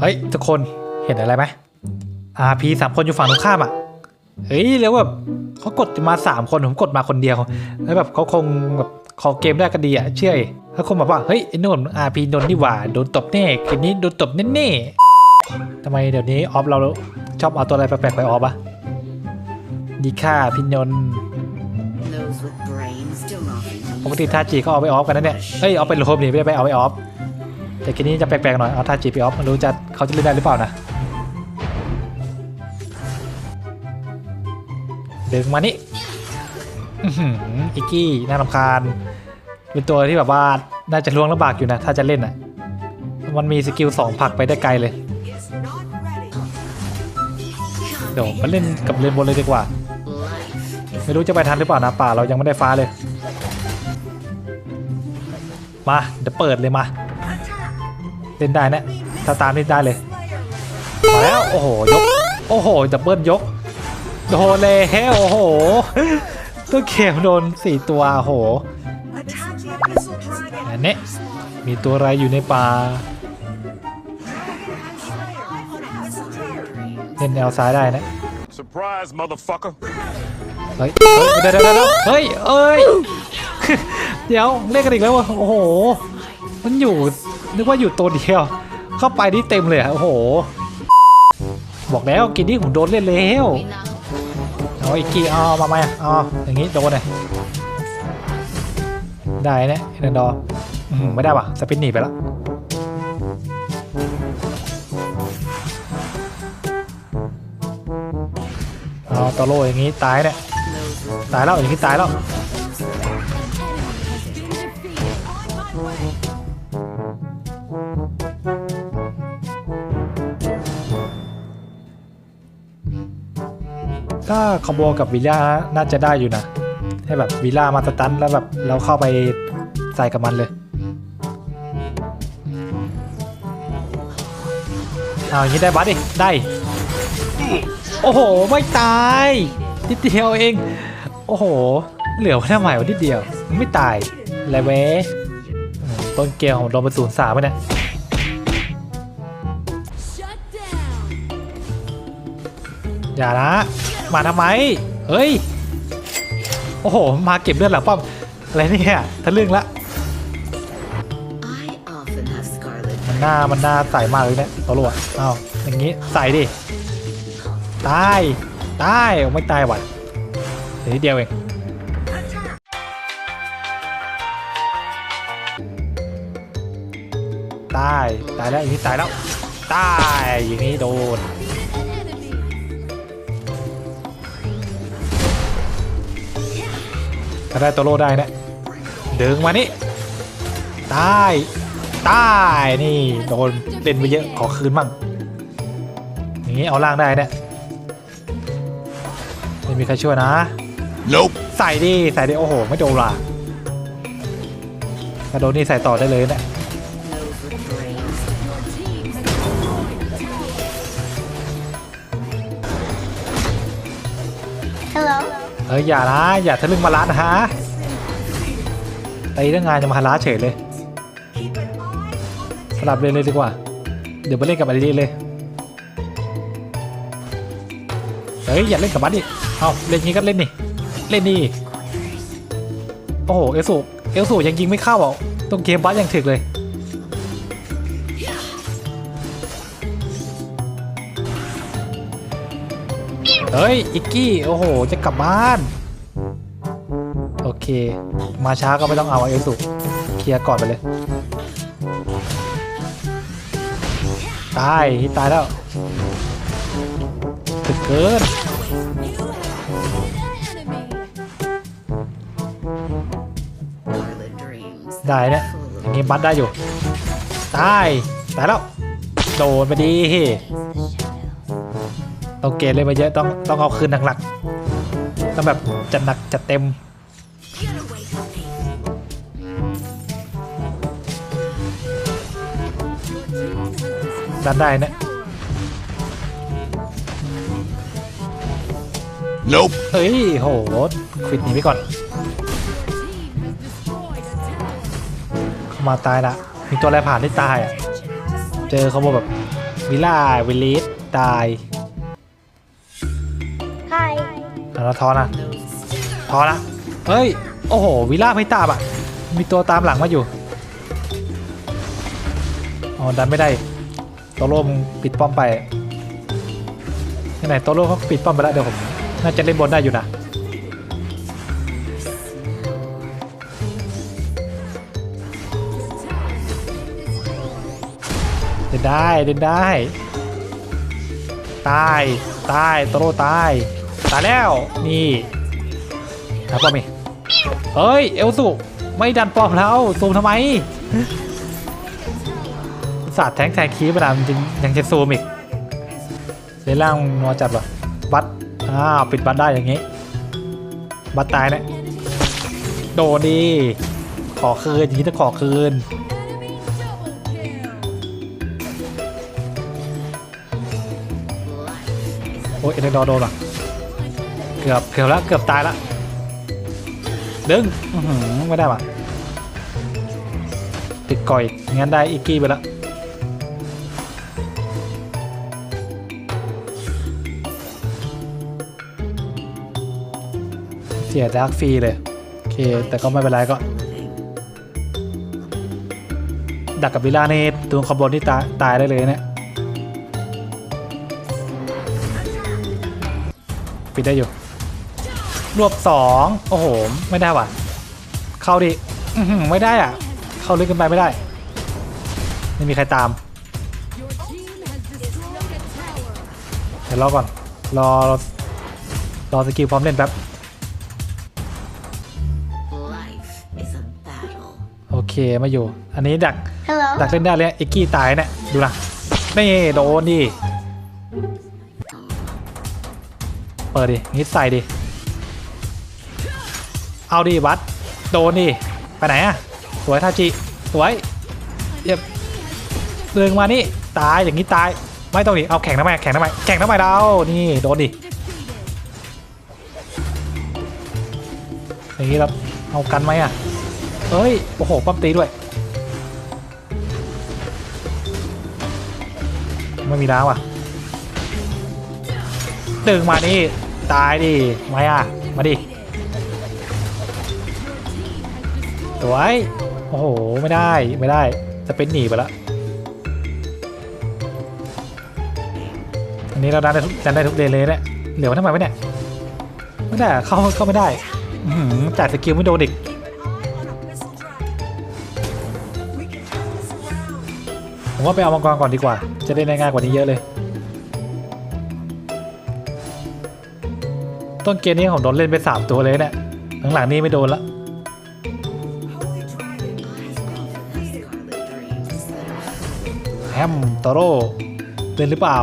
เฮ้ยทุกคนเห็นอะไรไหมอาพีสามคนอยู่ฝั่งตรงข้ามอะ เฮ้ยแล้วแบบเขากดมาสามคนผมกดมาคนเดียว แล้วแบบเขาคงแบบขอเกมได้กันดีอะเชื่อดิถ้าคนบอกว่าเฮ้ยไอ้นนอาพีนนนี่หว่าโดนตบแน่เกมนี้โดนตบแน่ๆทำไมเดี๋ยวนี้ออฟเราชอบเอาตัวอะไรแปลกๆไปออฟอะดีค่าพี่นนท์ Those with brains do not ปกติท่าจีก็เอาไปออฟกันนะเนี่ยเฮ้ยเอาไปโลมนี่ไม่ได้ไปเอาไปออฟแต่ทีนี้จะแปลกๆหน่อยเอาท่าจีไปออฟมันรู้จะ เขาจะเล่นได้หรือเปล่านะ ดึงมานี่อิกกี้น่ารำคาญ เป็นตัวที่แบบว่าน่าจะล่วงลำบากอยู่นะ ถ้าจะเล่นอะมันมีสกิลสองผลักไปได้ไกลเลย เดี๋ยวมาเล่นกับเลนบนเลยดีกว่า ไม่รู้จะไปทันหรือเปล่านะป่าเรายังไม่ได้ฟ้าเลย มาเดี๋ยวเปิดเลยมา เล่นได้นะ ถ้าตามเล่นได้เลยมาแล้วโอ้โหยกโอ้โหดับเบิลยกโดนเลยเฮ้โอ้โหตัวเข็มโดนสี่ตัวโอ้โห Attack the missile dragon! อันนี้มีตัวอะไรอยู่ในป่าเล่นแนวซ้ายได้นะ Surprise, motherfucker. เฮ้ยเฮ้ยเดี๋ยวเดี๋ยวเดี๋ยวเฮ้ยเอ้ยเดี๋ยวเล่นกันอีกแล้ววะโอ้โห มันอยู่นึกว่าอยู่ตัวเดียว เข้าไปนี่เต็มเลยอะโอ้โห บอกแล้วกินนี่ผมโดนเล่นแล้วเอาอีกกี่เอมาไหมอาออย่างงี้โดนเลยได้เนี่ยเอนดอร์ไม่ได้ว่ะสปินหนีไปแล้วเอาตอโลอย่างงี้ตายเนี่ยตายแล้วอย่างนี้ตายแล้ว ถ้าคอมโบกับวิลล่าน่าจะได้อยู่นะ ให้แบบวิลล่ามาสตันแล้วแบบเราเข้าไปใส่กับมันเลยเอาอย่างนี้ได้บัสดิได้ โอ้โห ไม่ตายนิดเดียวเอง โอ้โห เหลือไว้ทำไมวะนิดเดียว ไม่ตายอะไรเว้ยต้นเกมของโดนเป็นศูนย์สามไปเนี่ยอย่านะ มาทำไม เฮ้ย โอ้โห มาเก็บเลือดหลังป้อม อะไรเนี่ยทะลึ่งละ I often have scarlet มันหน้ามันหน้าใสมากเลยเนี่ยตัวรัวอ้าวอย่างงี้ใส่ดิ ตาย ตายโอ้ไม่ตายว่ะเดี๋ยวนิดเดียวเองตาย ตายแล้วอย่างนี้ตายแล้ว ตาย อย่างนี้โดน ถ้าได้ตัวโลได้นะดึงมานี่ตายตายนี่โดนเล่นไปเยอะขอคืนมั่งอย่างนี้เอาล่างได้เนี่ยไม่มีใครช่วยนะ Nope. ใส่ดิใส่ดิโอ้โห ไม่โดนล่ะถ้าโดนนี่ใส่ต่อได้เลยเนะ เอ้ยอย่านะอย่าทะลึ่งมาล้านนะฮะตีเรื่องงานจะมาหาล้าเฉยเลย สลับเลยเลยดีกว่า เดี๋ยวไปเล่นกับอะไรดีเลย เฮ้ยอย่าเล่นกับบัสดิเอาเล่นงี้ก็เล่นนี่เล่นนี่โอ้โหเอลสูเอลสูยังยิงไม่เข้าอะตรงเกมบัสยังถึกเลย เฮ้ย อิกกี้ โอ้โห จะกลับบ้าน โอเค มาช้าก็ไม่ต้องเอาเอลสูเคลียร์ก่อนไปเลย ตายตายแล้วถึกเกินได้เนี่ยอย่างงี้บัตได้อยู่ ตาย ตายแล้ว โดนไปดี ต้องเกณฑ์เลยมาเยอะต้องต้องเอาคืนหนักๆต้องแบบจัดหนักจัดเต็มดันได้เนี่ย Nope. เฮ้ยโหควิดหนีไปก่อน เข้ามาตายละมีตัวอะไรผ่านที่ตายอะ เจอเขาบอกแบบวิลล่าวิลลิสตาย แล้วทอนะทอนะเฮ้ย โอ้โห วิล่าไม่ตามอะ มีตัวตามหลังมาอยู่อ๋อดันไม่ได้โตโร่มปิดป้อมไปไหนโตโร่เขาปิดป้อมไปแล้วเดี๋ยวผมน่าจะเล่นบนได้อยู่นะเดินได้เดินได้ ตาย ตายโตโร่ตาย ตายแล้วนี่ครับป้อมอีเฮ้ยเอลสุไม่ดันป้อมแล้วซูมทำไมศาสตร์แทงแทงคีบนะมันจริงยังจะซูมอีกเซล่างนัวจัดวะบัตอ้าวปิดบัตได้อย่างงี้ บัตตายนี่ยโดนดี ขอคืนอย่างนี้ต้องขอคืนโอ้ยเอเดนดอร์โดนว่ะ กือบเกือบแล้วเกือบตายแล้วดึงไม่ได้ว่ะติดก่อยงั้นได้อีกกี้ไปแล้วเสียดาร์กฟรีเลย โอเค แต่ก็ไม่เป็นไรก็ ดักกับวิลล่านี่ตัวคอมโบนี่ตายตายได้เลยเนี่ยปิดได้อยู่ รวบสองโอ้โห ไม่ได้ว่ะ เข้าดิอื้อหือไม่ได้อะ เข้าลึกเกินไปไม่ได้ ไม่มีใครตาม Your team has destroyed a tower. เดี๋ยวรอก่อน รอ รอสกิลพร้อมเล่นแป๊บ Life is a battle. โอเค มาอยู่ อันนี้ดัก Hello. ดักเล่นได้เลยอิกกี้ตายเนี่ย ดูนะนี่โดนดิ เปิดดิงี้ใส่ดิ เอาดิวัด โดนดิ ไปไหนอะสวยทาจิ สวยเย็บเดินมานี่ ตาย อย่างนี้ตาย ไม่ต้องดิ เอาแข่งทำไม แข่งทำไม แข่งทำไมเรา นี่ โดนดิ อย่างนี้เราเอากันไหมอะเฮ้ย โอ้โหปั๊มตีด้วย ไม่มีล้างว่ะดึงมานี่ ตายดิ ไม่อะ มาดิ สวย โอ้โห ไม่ได้ ไม่ได้ จะเป็นหนีไปแล้วอันนี้เราดันได้ทุกดันได้ทุกเลนเลยเนี่ยเหลือไว้ทำไมวะเนี่ย ไม่ได้ เข้า เข้าไม่ได้หือจ่ายสกิลไม่โดนอีกผมว่าไปเอามังกรก่อนดีกว่า จะได้ง่ายกว่านี้เยอะเลย ต้นเกมนี้ผมโดนเล่นไป 3 ตัวเลยเนี่ยหลังๆนี้ไม่โดนละ ตโร่เล่นหรือเปล่า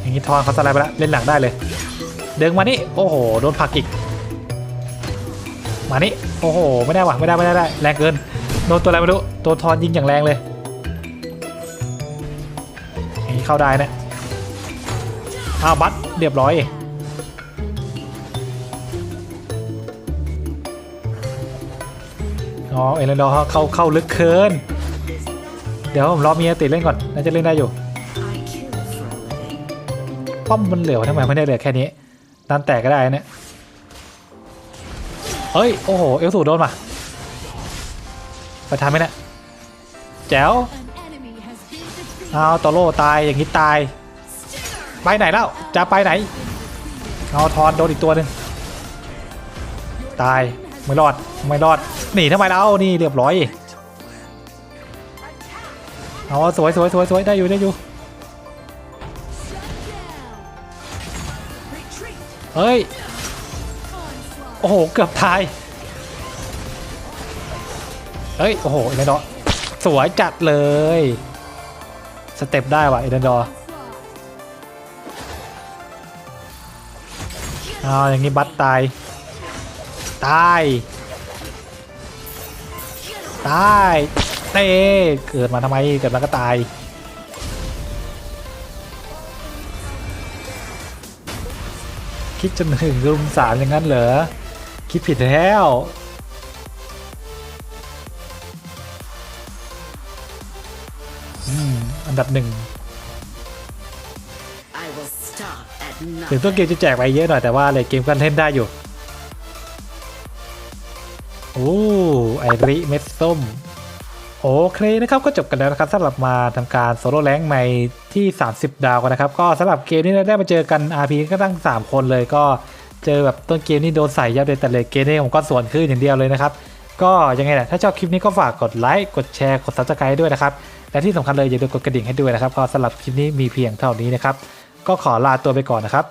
อย่างนี้ทอนเขาสไลด์ไปแล้วเล่นหลังได้เลย เดินมานี่โอ้โหโดนผักอีก มานี่โอ้โหไม่ได้ว่ะไม่ได้ไม่ได้ไได้แรงเกินโดนตัวอะไรไม่รู้ตัวทอนยิงอย่างแรงเลยอย่างนี้เข้าได้นี่ยอ้าวบัตเรียบร้อยอ๋อเอเลนดอร์เขาเข้าเข้าลึกเกิน เดี๋ยวผมรอเมียติดเล่นก่อนน่าจะเล่นได้อยู่ป้อมมันเหลือทำไมไม่ได้เหลือแค่นี้ดันแตกก็ได้เนี่ยเฮ้ยโอ้โหเอลสูโดนมาไปทำไหมเนี่ยแจ๋วเอาตอโร่ตายอย่างนี้ตาย ไปไหนแล้วจะไปไหนเอาทอนโดนอีกตัวหนึ่งตายไม่รอดไม่รอดหนีทำไมเล่านี่เรียบร้อย เอาสวยสวยสวยสวยได้อยู่ได้อยู่เฮ้ย โอ้โห เกือบตาย เฮ้ย โอ้โหเอเดนดอร์สวยจัดเลย สเต็ปได้ว่ะเอเดนดอร์เอาอย่างนี้บัตตาย ตาย ตาย เต้เกิดมาทำไมเกิดมาก็ตาย คิดจนถึงรุมสามอย่างนั้นเหรอ คิดผิดแล้วอืมอันดับหนึ่ง I will stop at ถึงต้น nothing. เกมจะแจกไปเยอะหน่อยแต่ว่าเลยเกมก็เล่นได้อยู่ โอ้ ไอริเม็ดส้ม โอเคนะครับก็จบกันแล้วนะครับสำหรับมาทำการโซโล่แรงในที่ 30 ดาวกันนะครับ ก็สำหรับเกมนี้ได้มาเจอกัน RP ก็ตั้ง 3 คนเลยก็เจอแบบต้นเกมนี่โดนใส่ยับเลยแต่เลยเกมนี้ผมก็สวนขึ้นอย่างเดียวเลยนะครับ ก็ยังไงแหละถ้าชอบคลิปนี้ก็ฝากกดไลค์กดแชร์กด subscribe ด้วยนะครับ และที่สำคัญเลยอย่าลืมกดกระดิ่งให้ด้วยนะครับก็สำหรับคลิปนี้มีเพียงเท่านี้นะครับก็ขอลาตัวไปก่อนนะครับ